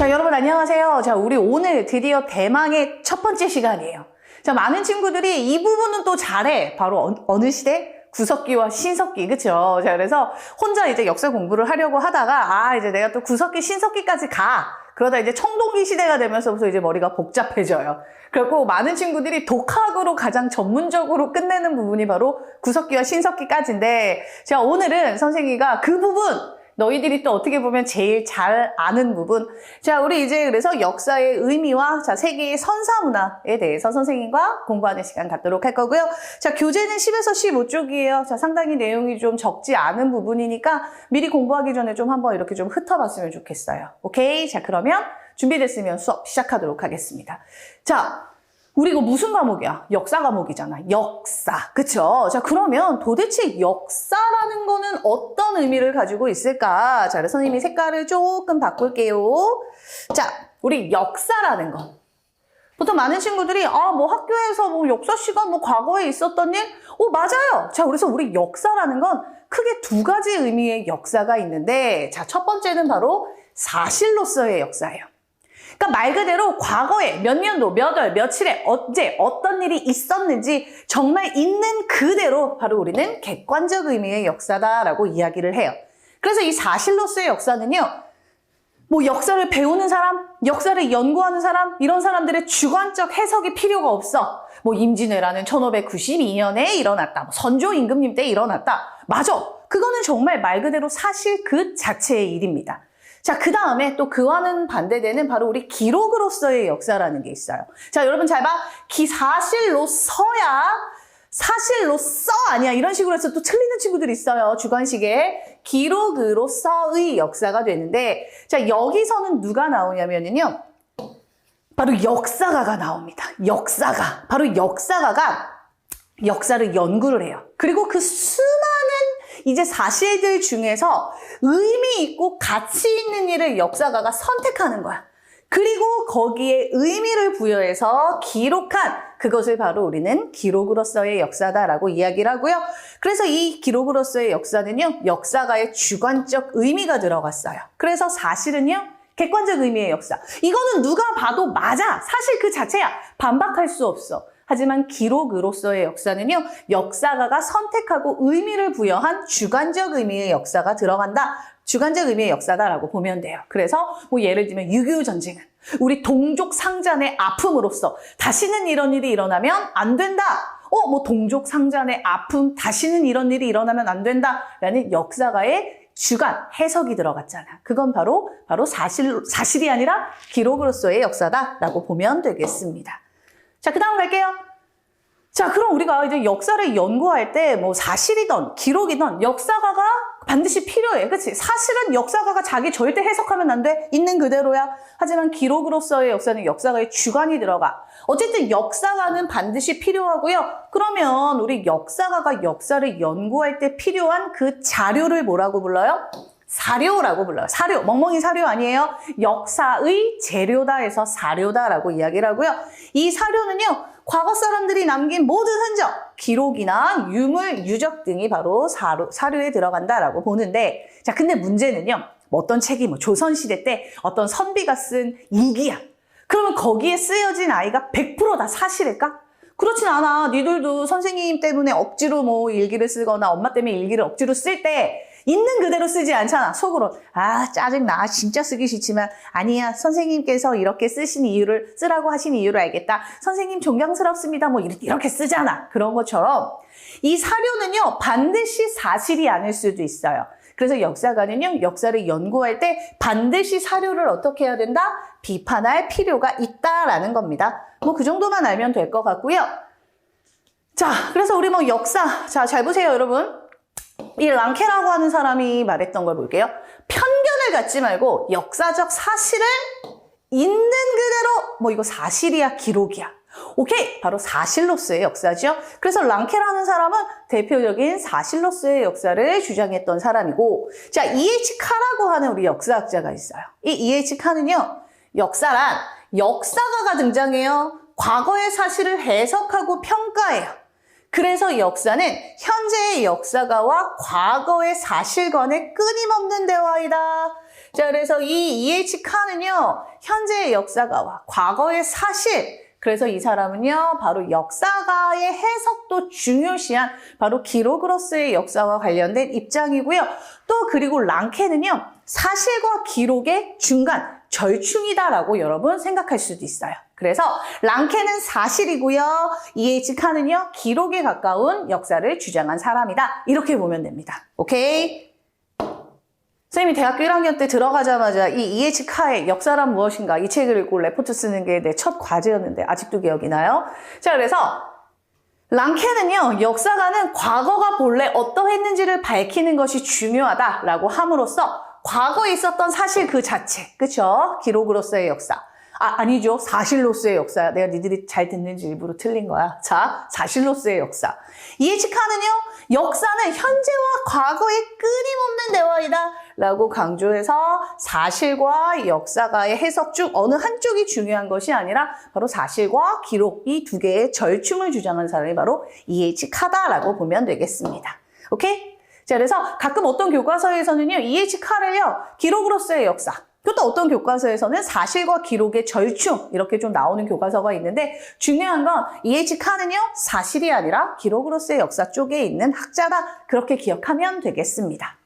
자, 여러분 안녕하세요. 자, 우리 오늘 드디어 대망의 첫 번째 시간이에요. 자, 많은 친구들이 이 부분은 또 잘해. 바로 어, 어느 시대? 구석기와 신석기, 그쵸? 자, 그래서 혼자 이제 역사 공부를 하려고 하다가, 아, 이제 내가 또 구석기, 신석기까지 가. 그러다 이제 청동기 시대가 되면서부터 이제 머리가 복잡해져요. 그리고 많은 친구들이 독학으로 가장 전문적으로 끝내는 부분이 바로 구석기와 신석기까지인데, 자, 오늘은 선생님이가 그 부분, 너희들이 또 어떻게 보면 제일 잘 아는 부분. 자, 우리 이제 그래서 역사의 의미와 자, 세계의 선사 문화에 대해서 선생님과 공부하는 시간 갖도록 할 거고요. 자, 교재는 10에서 15쪽이에요. 자, 상당히 내용이 좀 적지 않은 부분이니까 미리 공부하기 전에 좀 한번 이렇게 좀 흩어봤으면 좋겠어요. 오케이? 자, 그러면 준비됐으면 수업 시작하도록 하겠습니다. 자, 우리 이거 무슨 과목이야? 역사 과목이잖아. 역사. 그쵸? 자, 그러면 도대체 역사라는 거는 어떤 의미를 가지고 있을까? 자, 그래서 선생님이 색깔을 조금 바꿀게요. 자, 우리 역사라는 거. 보통 많은 친구들이, 아, 뭐 학교에서 뭐 역사 시간, 뭐 과거에 있었던 일? 오, 맞아요. 자, 그래서 우리 역사라는 건 크게 두 가지 의미의 역사가 있는데, 자, 첫 번째는 바로 사실로서의 역사예요. 그러니까 말 그대로 과거에 몇 년도, 몇 월, 며칠에 언제 어떤 일이 있었는지 정말 있는 그대로 바로 우리는 객관적 의미의 역사다라고 이야기를 해요. 그래서 이 사실로서의 역사는요. 뭐 역사를 배우는 사람, 역사를 연구하는 사람, 이런 사람들의 주관적 해석이 필요가 없어. 뭐 임진왜란은 1592년에 일어났다. 뭐 선조 임금님 때 일어났다. 맞아. 그거는 정말 말 그대로 사실 그 자체의 일입니다. 자, 그 다음에 또 그와는 반대되는 바로 우리 기록으로서의 역사라는 게 있어요. 자, 여러분 잘 봐. 기 사실로서야 사실로서 아니야. 이런 식으로 해서 또 틀리는 친구들이 있어요. 주관식에. 기록으로서의 역사가 되는데, 자, 여기서는 누가 나오냐면요. 바로 역사가가 나옵니다. 역사가. 바로 역사가가 역사를 연구를 해요. 그리고 그 수많은 이제 사실들 중에서 의미 있고 가치 있는 일을 역사가가 선택하는 거야. 그리고 거기에 의미를 부여해서 기록한 그것을 바로 우리는 기록으로서의 역사다라고 이야기를 하고요. 그래서 이 기록으로서의 역사는요, 역사가의 주관적 의미가 들어갔어요. 그래서 사실은요, 객관적 의미의 역사. 이거는 누가 봐도 맞아. 사실 그 자체야. 반박할 수 없어. 하지만 기록으로서의 역사는요, 역사가가 선택하고 의미를 부여한 주관적 의미의 역사가 들어간다. 주관적 의미의 역사다라고 보면 돼요. 그래서 뭐 예를 들면 6.25 전쟁은 우리 동족 상잔의 아픔으로써 다시는 이런 일이 일어나면 안 된다. 어, 뭐 동족 상잔의 아픔, 다시는 이런 일이 일어나면 안 된다. 라는 역사가의 주관, 해석이 들어갔잖아. 그건 바로, 바로 사실, 사실이 아니라 기록으로서의 역사다라고 보면 되겠습니다. 자, 그 다음 갈게요. 자, 그럼 우리가 이제 역사를 연구할 때 뭐 사실이든 기록이든 역사가가 반드시 필요해. 그치? 사실은 역사가가 자기 절대 해석하면 안 돼. 있는 그대로야. 하지만 기록으로서의 역사는 역사가의 주관이 들어가. 어쨌든 역사가는 반드시 필요하고요. 그러면 우리 역사가가 역사를 연구할 때 필요한 그 자료를 뭐라고 불러요? 사료라고 불러요. 사료. 멍멍이 사료 아니에요. 역사의 재료다 해서 사료다라고 이야기를 하고요. 이 사료는요. 과거 사람들이 남긴 모든 흔적, 기록이나 유물, 유적 등이 바로 사료, 사료에 들어간다라고 보는데 자, 근데 문제는요. 뭐 어떤 책이 뭐 조선시대 때 어떤 선비가 쓴 일기야. 그러면 거기에 쓰여진 아이가 100%다 사실일까? 그렇진 않아. 니들도 선생님 때문에 억지로 뭐 일기를 쓰거나 엄마 때문에 일기를 억지로 쓸 때 있는 그대로 쓰지 않잖아. 속으로. 아, 짜증나. 진짜 쓰기 싫지만 아니야. 선생님께서 이렇게 쓰신 이유를 쓰라고 하신 이유를 알겠다. 선생님 존경스럽습니다. 뭐 이렇게 쓰잖아. 그런 것처럼 이 사료는요. 반드시 사실이 아닐 수도 있어요. 그래서 역사가는요, 역사를 연구할 때 반드시 사료를 어떻게 해야 된다? 비판할 필요가 있다라는 겁니다. 뭐 그 정도만 알면 될 것 같고요. 자, 그래서 우리 뭐 역사, 자, 잘 보세요, 여러분. 이 랑케라고 하는 사람이 말했던 걸 볼게요. 편견을 갖지 말고 역사적 사실을 있는 그대로, 뭐 이거 사실이야, 기록이야. 오케이! 바로 사실로서의 역사죠. 그래서 랑케라는 사람은 대표적인 사실로서의 역사를 주장했던 사람이고, 자, E.H. 카라고 하는 우리 역사학자가 있어요. 이 E.H. 카는요, 역사란 역사가가 등장해요. 과거의 사실을 해석하고 평가해요. 그래서 역사는 현재의 역사가와 과거의 사실관의 끊임없는 대화이다. 자, 그래서 이 EH 칸은요, 현재의 역사가와 과거의 사실, 그래서 이 사람은요, 바로 역사가의 해석도 중요시한 바로 기록으로서의 역사와 관련된 입장이고요. 또 그리고 랑케는요, 사실과 기록의 중간, 절충이다라고 여러분 생각할 수도 있어요. 그래서 랑케는 사실이고요. EH 칸은요, 기록에 가까운 역사를 주장한 사람이다. 이렇게 보면 됩니다. 오케이? 선생님이 대학교 1학년 때 들어가자마자 이 EH 카의 역사란 무엇인가 이 책을 읽고 레포트 쓰는 게 내 첫 과제였는데 아직도 기억이 나요. 자, 그래서 랑케는요, 역사가는 과거가 본래 어떠했는지를 밝히는 것이 중요하다라고 함으로써 과거에 있었던 사실 그 자체, 그쵸? 기록으로서의 역사. 아, 아니죠. 사실로서의 역사. 내가 니들이 잘 듣는지 일부러 틀린 거야. 자, 사실로서의 역사. 이해치카는요, 역사는 현재와 과거의 끊임없는 대화이다. 라고 강조해서 사실과 역사가의 해석 중 어느 한쪽이 중요한 것이 아니라 바로 사실과 기록 이 두 개의 절충을 주장한 사람이 바로 이해치카다라고 보면 되겠습니다. 오케이? 자, 그래서 가끔 어떤 교과서에서는요, 이해치카를요, 기록으로서의 역사, 또 어떤 교과서에서는 사실과 기록의 절충 이렇게 좀 나오는 교과서가 있는데 중요한 건 EH 칸은요 사실이 아니라 기록으로서의 역사 쪽에 있는 학자다. 그렇게 기억하면 되겠습니다.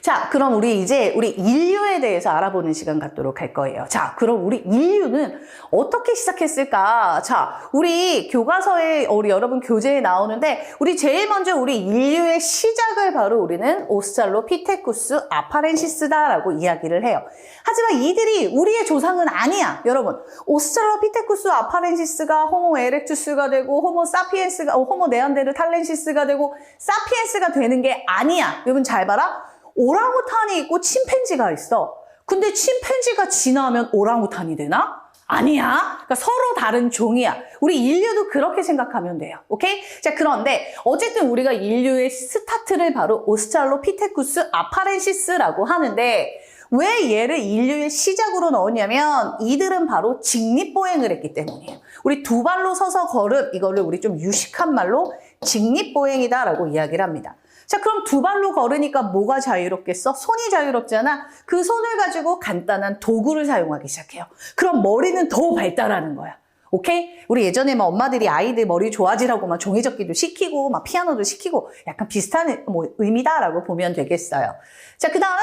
자, 그럼 우리 이제 우리 인류에 대해서 알아보는 시간 갖도록 할 거예요. 자, 그럼 우리 인류는 어떻게 시작했을까? 자, 우리 교과서에 우리 여러분 교재에 나오는데 우리 제일 먼저 우리 인류의 시작을 바로 우리는 오스트랄로피테쿠스 아파렌시스다라고 이야기를 해요. 하지만 이들이 우리의 조상은 아니야. 여러분, 오스트랄로피테쿠스 아파렌시스가 호모 에렉투스가 되고 호모 사피엔스가 어, 호모 네안데르탈렌시스가 되고 사피엔스가 되는 게 아니야. 여러분 잘 봐라. 오랑우탄이 있고 침팬지가 있어. 근데 침팬지가 진화하면 오랑우탄이 되나? 아니야. 그러니까 서로 다른 종이야. 우리 인류도 그렇게 생각하면 돼요. 오케이? 자, 그런데 어쨌든 우리가 인류의 스타트를 바로 오스트랄로피테쿠스 아파렌시스라고 하는데 왜 얘를 인류의 시작으로 넣었냐면 이들은 바로 직립보행을 했기 때문이에요. 우리 두 발로 서서 걸음 이거를 우리 좀 유식한 말로 직립보행이다라고 이야기를 합니다. 자, 그럼 두 발로 걸으니까 뭐가 자유롭겠어? 손이 자유롭잖아. 그 손을 가지고 간단한 도구를 사용하기 시작해요. 그럼 머리는 더 발달하는 거야. 오케이? 우리 예전에 막 엄마들이 아이들 머리 좋아지라고 막 종이접기도 시키고 막 피아노도 시키고 약간 비슷한 뭐 의미다라고 보면 되겠어요. 자, 그 다음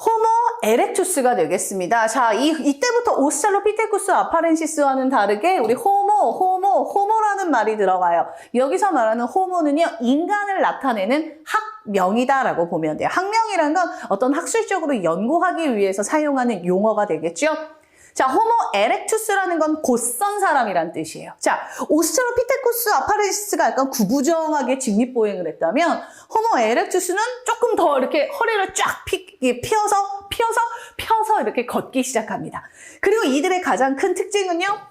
호모 에렉투스가 되겠습니다. 자, 이, 이때부터 오스트랄로피테쿠스 아파렌시스와는 다르게 우리 호모, 호모, 호모라는 말이 들어가요. 여기서 말하는 호모는요, 인간을 나타내는 학명이다라고 보면 돼요. 학명이란 건 어떤 학술적으로 연구하기 위해서 사용하는 용어가 되겠죠. 자, 호모 에렉투스라는 건 곧선 사람이란 뜻이에요. 자, 오스트랄로피테쿠스 아파렌시스가 약간 구부정하게 직립보행을 했다면 호모 에렉투스는 조금 더 이렇게 허리를 쫙 피, 펴서 펴서 펴서 이렇게 걷기 시작합니다. 그리고 이들의 가장 큰 특징은요.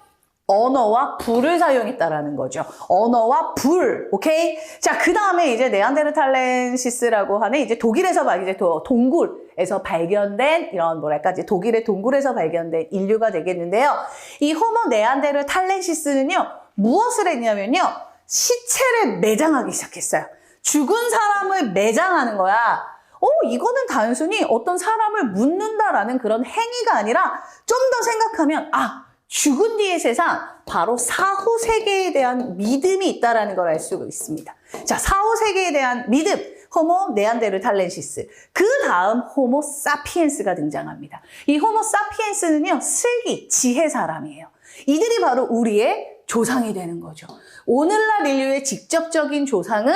언어와 불을 사용했다라는 거죠. 언어와 불, 오케이? 자, 그 다음에 이제 네안데르탈렌시스라고 하는 이제 독일에서 막 이제 도- 동굴에서 발견된 이런 뭐랄까 이제 독일의 동굴에서 발견된 인류가 되겠는데요. 이 호모 네안데르탈렌시스는요, 무엇을 했냐면요, 시체를 매장하기 시작했어요. 죽은 사람을 매장하는 거야. 어, 이거는 단순히 어떤 사람을 묻는다라는 그런 행위가 아니라 좀 더 생각하면, 아, 죽은 뒤의 세상, 바로 사후 세계에 대한 믿음이 있다라는 걸 알 수가 있습니다. 자, 사후 세계에 대한 믿음, 호모 네안데르탈렌시스. 그 다음 호모 사피엔스가 등장합니다. 이 호모 사피엔스는요, 슬기, 지혜 사람이에요. 이들이 바로 우리의 조상이 되는 거죠. 오늘날 인류의 직접적인 조상은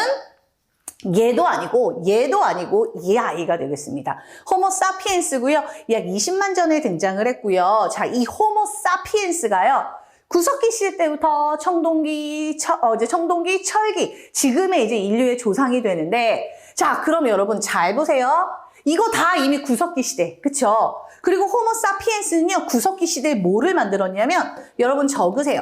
얘도 아니고 얘도 아니고 얘 아이가 되겠습니다. 호모 사피엔스고요. 약 20만 전에 등장을 했고요. 자, 이 호모 사피엔스가요. 구석기 시대 때부터 청동기, 처, 어, 이제 청동기, 철기, 지금의 이제 인류의 조상이 되는데, 자, 그럼 여러분 잘 보세요. 이거 다 이미 구석기 시대, 그쵸? 그리고 호모 사피엔스는요, 구석기 시대에 뭐를 만들었냐면, 여러분 적으세요.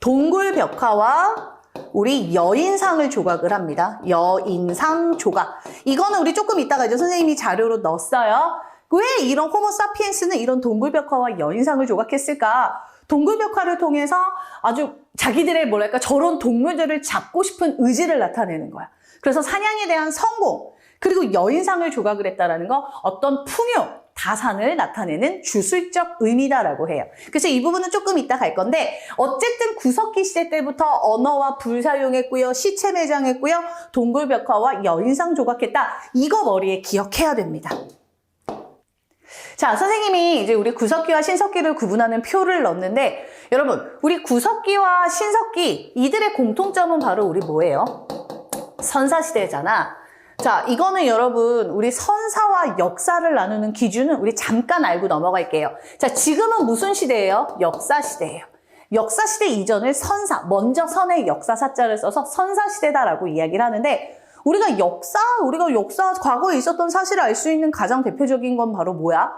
동굴 벽화와 우리 여인상을 조각을 합니다. 여인상 조각. 이거는 우리 조금 이따가 이제 선생님이 자료로 넣었어요. 왜 이런 호모 사피엔스는 이런 동굴 벽화와 여인상을 조각했을까? 동굴 벽화를 통해서 아주 자기들의 뭐랄까 저런 동물들을 잡고 싶은 의지를 나타내는 거야. 그래서 사냥에 대한 성공, 그리고 여인상을 조각을 했다라는 거 어떤 풍요, 다산을 나타내는 주술적 의미다라고 해요. 그래서 이 부분은 조금 이따 갈 건데 어쨌든 구석기 시대 때부터 언어와 불 사용했고요. 시체 매장했고요. 동굴벽화와 여인상 조각했다. 이거 머리에 기억해야 됩니다. 자, 선생님이 이제 우리 구석기와 신석기를 구분하는 표를 넣었는데 여러분, 우리 구석기와 신석기 이들의 공통점은 바로 우리 뭐예요? 선사시대잖아. 자, 이거는 여러분, 우리 선사와 역사를 나누는 기준은 우리 잠깐 알고 넘어갈게요. 자, 지금은 무슨 시대예요? 역사 시대예요. 역사 시대 이전을 선사, 먼저 선의 역사사자를 써서 선사 시대다라고 이야기를 하는데, 우리가 역사, 우리가 역사, 과거에 있었던 사실을 알 수 있는 가장 대표적인 건 바로 뭐야?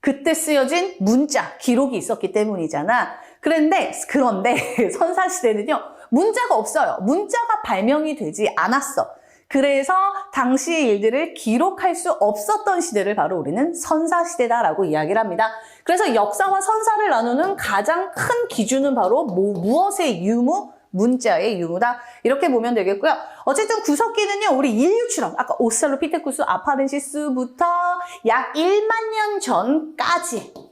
그때 쓰여진 문자, 기록이 있었기 때문이잖아. 그런데, 그런데 선사 시대는요, 문자가 없어요. 문자가 발명이 되지 않았어. 그래서 당시의 일들을 기록할 수 없었던 시대를 바로 우리는 선사시대다라고 이야기를 합니다. 그래서 역사와 선사를 나누는 가장 큰 기준은 바로 뭐, 무엇의 유무? 문자의 유무다. 이렇게 보면 되겠고요. 어쨌든 구석기는요, 우리 인류처럼 아까 오스트랄로피테쿠스 아파렌시스부터 약 1만 년 전까지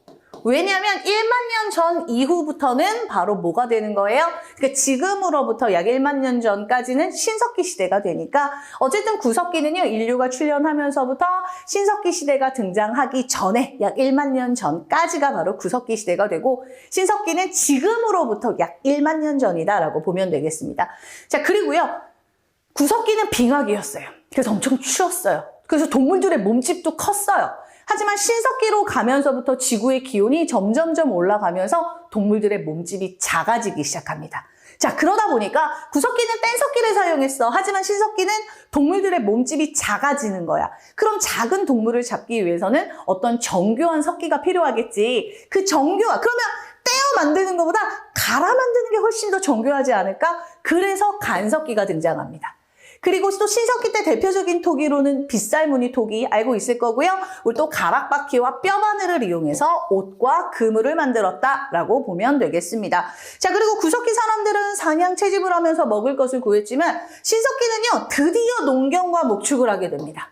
왜냐하면 1만 년 전 이후부터는 바로 뭐가 되는 거예요? 그러니까 지금으로부터 약 1만 년 전까지는 신석기 시대가 되니까 어쨌든 구석기는요 인류가 출현하면서부터 신석기 시대가 등장하기 전에 약 1만 년 전까지가 바로 구석기 시대가 되고 신석기는 지금으로부터 약 1만 년 전이다라고 보면 되겠습니다. 자 그리고요 구석기는 빙하기였어요. 그래서 엄청 추웠어요. 그래서 동물들의 몸집도 컸어요. 하지만 신석기로 가면서부터 지구의 기온이 점점점 올라가면서 동물들의 몸집이 작아지기 시작합니다. 자, 그러다 보니까 구석기는 뗀석기를 사용했어. 하지만 신석기는 동물들의 몸집이 작아지는 거야. 그럼 작은 동물을 잡기 위해서는 어떤 정교한 석기가 필요하겠지. 그 정교한, 그러면 떼어 만드는 것보다 갈아 만드는 게 훨씬 더 정교하지 않을까? 그래서 간석기가 등장합니다. 그리고 또 신석기 때 대표적인 토기로는 빗살무늬 토기 알고 있을 거고요. 우리 또 가락바퀴와 뼈바늘을 이용해서 옷과 그물을 만들었다라고 보면 되겠습니다. 자 그리고 구석기 사람들은 사냥 채집을 하면서 먹을 것을 구했지만 신석기는요 드디어 농경과 목축을 하게 됩니다.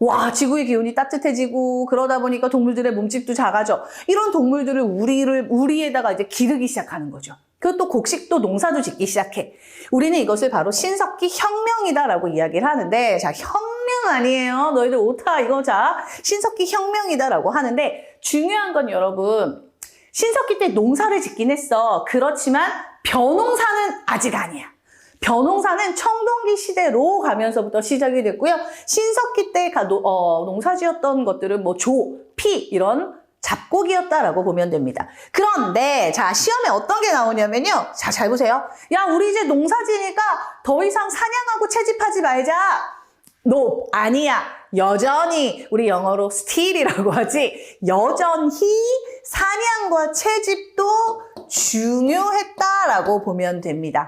와, 지구의 기온이 따뜻해지고 그러다 보니까 동물들의 몸집도 작아져. 이런 동물들을 우리를 우리에다가 이제 기르기 시작하는 거죠. 그것도 곡식도 농사도 짓기 시작해. 우리는 이것을 바로 신석기 혁명이다라고 이야기를 하는데, 자, 혁명 아니에요. 너희들 오타 이거 자, 신석기 혁명이다라고 하는데, 중요한 건 여러분, 신석기 때 농사를 짓긴 했어. 그렇지만 벼농사는 아직 아니야. 벼농사는 청동기 시대로 가면서부터 시작이 됐고요. 신석기 때 가- 노- 어, 농사 지었던 것들은 뭐 조, 피 이런 잡곡이었다라고 보면 됩니다. 그런데 자 시험에 어떤 게 나오냐면요. 자 잘 보세요. 야 우리 이제 농사 지니까 더 이상 사냥하고 채집하지 말자. 노 아니야. 여전히 우리 영어로 still이라고 하지. 여전히 사냥과 채집도 중요했다라고 보면 됩니다.